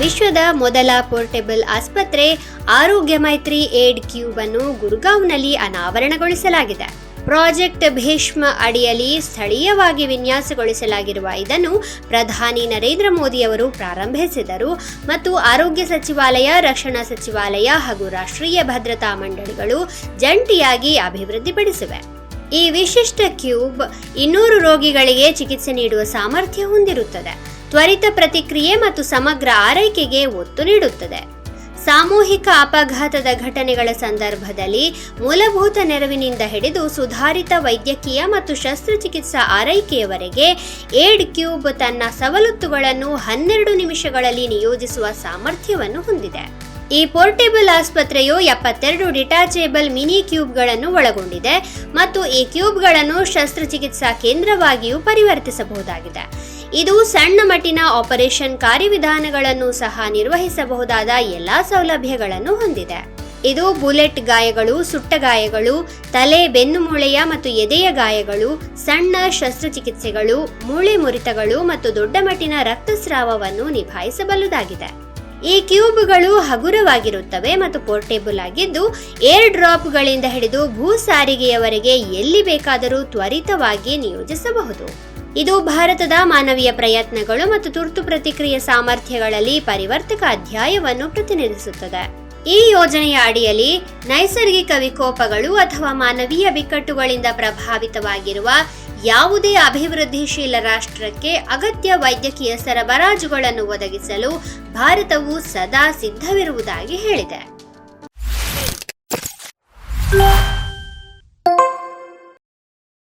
ವಿಶ್ವದ ಮೊದಲ ಪೋರ್ಟೇಬಲ್ ಆಸ್ಪತ್ರೆ ಆರೋಗ್ಯ ಮೈತ್ರಿ ಏಡ್ ಕ್ಯೂಬ್ ಅನ್ನು ಗುರುಗಾಂವ್ನಲ್ಲಿ ಅನಾವರಣಗೊಳಿಸಲಾಗಿದೆ. ಪ್ರಾಜೆಕ್ಟ್ ಭೀಷ್ಮ ಅಡಿಯಲ್ಲಿ ಸ್ಥಳೀಯವಾಗಿ ವಿನ್ಯಾಸಗೊಳಿಸಲಾಗಿರುವ ಇದನ್ನು ಪ್ರಧಾನಿ ನರೇಂದ್ರ ಮೋದಿ ಅವರು ಪ್ರಾರಂಭಿಸಿದರು ಮತ್ತು ಆರೋಗ್ಯ ಸಚಿವಾಲಯ, ರಕ್ಷಣಾ ಸಚಿವಾಲಯ ಹಾಗೂ ರಾಷ್ಟ್ರೀಯ ಭದ್ರತಾ ಮಂಡಳಿಗಳು ಜಂಟಿಯಾಗಿ ಅಭಿವೃದ್ಧಿಪಡಿಸಿವೆ. ಈ ವಿಶಿಷ್ಟ ಕ್ಯೂಬ್ ಇನ್ನೂರು ರೋಗಿಗಳಿಗೆ ಚಿಕಿತ್ಸೆ ನೀಡುವ ಸಾಮರ್ಥ್ಯ ಹೊಂದಿರುತ್ತದೆ. ತ್ವರಿತ ಪ್ರತಿಕ್ರಿಯೆ ಮತ್ತು ಸಮಗ್ರ ಆರೈಕೆಗೆ ಒತ್ತು ನೀಡುತ್ತದೆ. ಸಾಮೂಹಿಕ ಅಪಘಾತದ ಘಟನೆಗಳ ಸಂದರ್ಭದಲ್ಲಿ ಮೂಲಭೂತ ನೆರವಿನಿಂದ ಹಿಡಿದು ಸುಧಾರಿತ ವೈದ್ಯಕೀಯ ಮತ್ತು ಶಸ್ತ್ರಚಿಕಿತ್ಸಾ ಆರೈಕೆಯವರೆಗೆ ಏಡ್ ಕ್ಯೂಬ್ ತನ್ನ ಸವಲತ್ತುಗಳನ್ನು ಹನ್ನೆರಡು ನಿಮಿಷಗಳಲ್ಲಿ ನಿಯೋಜಿಸುವ ಸಾಮರ್ಥ್ಯವನ್ನು ಹೊಂದಿದೆ. ಈ ಪೋರ್ಟೇಬಲ್ ಆಸ್ಪತ್ರೆಯು ಎಪ್ಪತ್ತೆರಡು ಡಿಟಾಚೇಬಲ್ ಮಿನಿ ಕ್ಯೂಬ್ಗಳನ್ನು ಒಳಗೊಂಡಿದೆ ಮತ್ತು ಈ ಕ್ಯೂಬ್ಗಳನ್ನು ಶಸ್ತ್ರಚಿಕಿತ್ಸಾ ಕೇಂದ್ರವಾಗಿಯೂ ಪರಿವರ್ತಿಸಬಹುದಾಗಿದೆ. ಇದು ಸಣ್ಣ ಮಟ್ಟಿನ ಆಪರೇಷನ್ ಕಾರ್ಯವಿಧಾನಗಳನ್ನು ಸಹ ನಿರ್ವಹಿಸಬಹುದಾದ ಎಲ್ಲಾ ಸೌಲಭ್ಯಗಳನ್ನು ಹೊಂದಿದೆ. ಇದು ಬುಲೆಟ್ ಗಾಯಗಳು, ಸುಟ್ಟ ಗಾಯಗಳು, ತಲೆ, ಬೆನ್ನು ಮೂಳೆಯ ಮತ್ತು ಎದೆಯ ಗಾಯಗಳು, ಸಣ್ಣ ಶಸ್ತ್ರಚಿಕಿತ್ಸೆಗಳು, ಮೂಳೆ ಮುರಿತಗಳು ಮತ್ತು ದೊಡ್ಡ ಮಟ್ಟಿನ ರಕ್ತಸ್ರಾವವನ್ನು ನಿಭಾಯಿಸಬಲ್ಲುದಾಗಿದೆ. ಈ ಕ್ಯೂಬ್ಗಳು ಹಗುರವಾಗಿರುತ್ತವೆ ಮತ್ತು ಪೋರ್ಟೇಬಲ್ ಆಗಿದ್ದು ಏರ್ ಡ್ರಾಪ್ಗಳಿಂದ ಹಿಡಿದು ಭೂ ಸಾರಿಗೆಯವರೆಗೆ ಎಲ್ಲಿ ಬೇಕಾದರೂ ತ್ವರಿತವಾಗಿ ನಿಯೋಜಿಸಬಹುದು. ಇದು ಭಾರತದ ಮಾನವೀಯ ಪ್ರಯತ್ನಗಳು ಮತ್ತು ತುರ್ತು ಪ್ರತಿಕ್ರಿಯೆ ಸಾಮರ್ಥ್ಯಗಳಲ್ಲಿ ಪರಿವರ್ತಕ ಅಧ್ಯಾಯವನ್ನು ಪ್ರತಿನಿಧಿಸುತ್ತದೆ. ಈ ಯೋಜನೆಯ ಅಡಿಯಲ್ಲಿ ನೈಸರ್ಗಿಕ ವಿಕೋಪಗಳು ಅಥವಾ ಮಾನವೀಯ ಬಿಕ್ಕಟ್ಟುಗಳಿಂದ ಪ್ರಭಾವಿತವಾಗಿರುವ ಯಾವುದೇ ಅಭಿವೃದ್ಧಿಶೀಲ ರಾಷ್ಟ್ರಕ್ಕೆ ಅಗತ್ಯ ವೈದ್ಯಕೀಯ ಸರಬರಾಜುಗಳನ್ನು ಒದಗಿಸಲು ಭಾರತವು ಸದಾ ಸಿದ್ಧವಿರುವುದಾಗಿ ಹೇಳಿದೆ.